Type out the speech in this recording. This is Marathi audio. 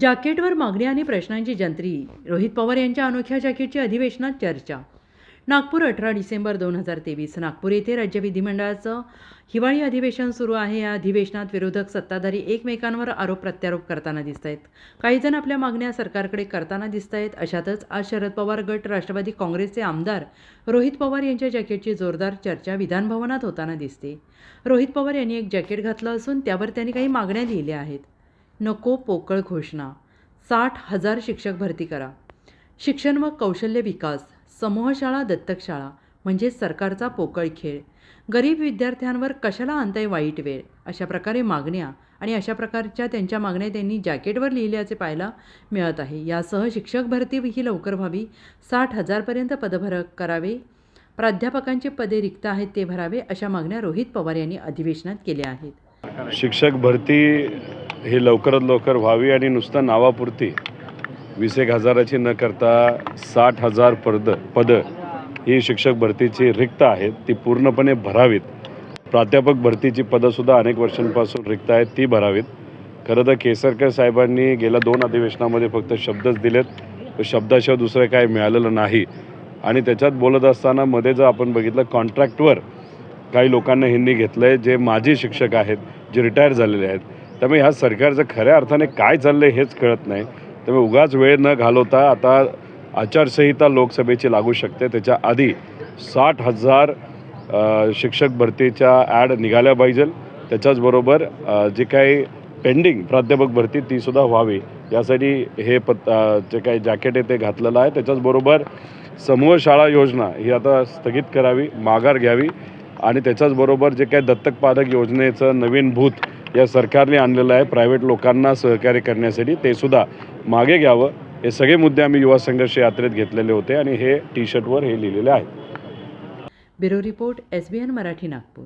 जॅकेटवर मागणी आणि प्रश्नांची जंत्री रोहित पवार यांच्या अनोख्या जॅकेटची अधिवेशनात चर्चा. नागपूर अठरा डिसेंबर दोन हजार तेवीस नागपूर येथे राज्य विधिमंडळाचं हिवाळी अधिवेशन सुरू आहे. या अधिवेशनात विरोधक सत्ताधारी एकमेकांवर आरोप प्रत्यारोप करताना दिसत आहेत काहीजण आपल्या मागण्या सरकारकडे करताना दिसत आहेत अशातच आज शरद पवार गट राष्ट्रवादी काँग्रेसचे आमदार रोहित पवार यांच्या जॅकेटची जोरदार चर्चा विधानभवनात होताना दिसते. रोहित पवार यांनी एक जॅकेट घातलं असून त्यावर त्यांनी काही मागण्या लिहिल्या आहेत. नको पोकळ घोषणा. साठ हजार शिक्षक भरती करा. शिक्षण व कौशल्य विकास समूहशाळा दत्तक शाळा म्हणजे सरकारचा पोकळ खेळ. गरीब विद्यार्थ्यांवर कशाला आणताय वाईट वेळ? अशा प्रकारे मागण्या आणि अशा प्रकारच्या त्यांच्या मागण्या त्यांनी जॅकेटवर लिहिल्याचे पाहायला मिळत आहे. यासह शिक्षक भरती ही लवकर व्हावी. साठ हजारपर्यंत पदभर करावे. प्राध्यापकांचे पदे रिक्त आहेत ते भरावे अशा मागण्या रोहित पवार यांनी अधिवेशनात केल्या आहेत. शिक्षक भरती ही लवकरात लवकर व्हावी आणि नुसतं नावापुरती वीस एक हजाराची न करता साठ हजार पद पदं ही शिक्षक भरतीची रिक्त आहेत. ती पूर्णपणे भरावीत. प्राध्यापक भरतीची पदंसुद्धा अनेक वर्षांपासून रिक्त आहेत. ती भरावीत. खरं तर केसरकर साहेबांनी गेल्या दोन अधिवेशनामध्ये फक्त शब्दच दिलेत. शब्दाशिवाय दुसरं काय मिळालेलं नाही. आणि त्याच्यात बोलत असताना मध्ये जर आपण बघितलं कॉन्ट्रॅक्टवर काही लोकांना ह्यांनी घेतलं आहे जे माजी शिक्षक आहेत जे रिटायर झालेले आहेत त्यामुळे ह्या सरकारचं खऱ्या अर्थाने काय चाललं आहे हेच कळत नाही. त्यामुळे उगाच वेळ न घालवता आता आचारसंहिता लोकसभेची लागू शकते. त्याच्या आधी साठ हजार शिक्षक भरतीच्या ॲड निघाल्या पाहिजे. त्याच्याचबरोबर जे काही पेंडिंग प्राध्यापक भरती तीसुद्धा व्हावी. यासाठी हे पत जे काही जॅकेट आहे ते घातलेलं आहे. त्याच्याचबरोबर समूह शाळा योजना ही आता स्थगित करावी माघार घ्यावी. आणि त्याच्याचबरोबर जे काही दत्तक पालक योजनेचं नवीन भूत या सरकारने आणलेलं आहे. प्रायव्हेट लोकांना सहकार्य करण्यासाठी ते सुद्धा मागे घ्यावं. हे सगळे मुद्दे आम्ही युवा संघर्ष यात्रेत घेतलेले होते आणि हे टी शर्टवर हे लिहिलेले आहेत. Bureau report S B N Marathi Nagpur.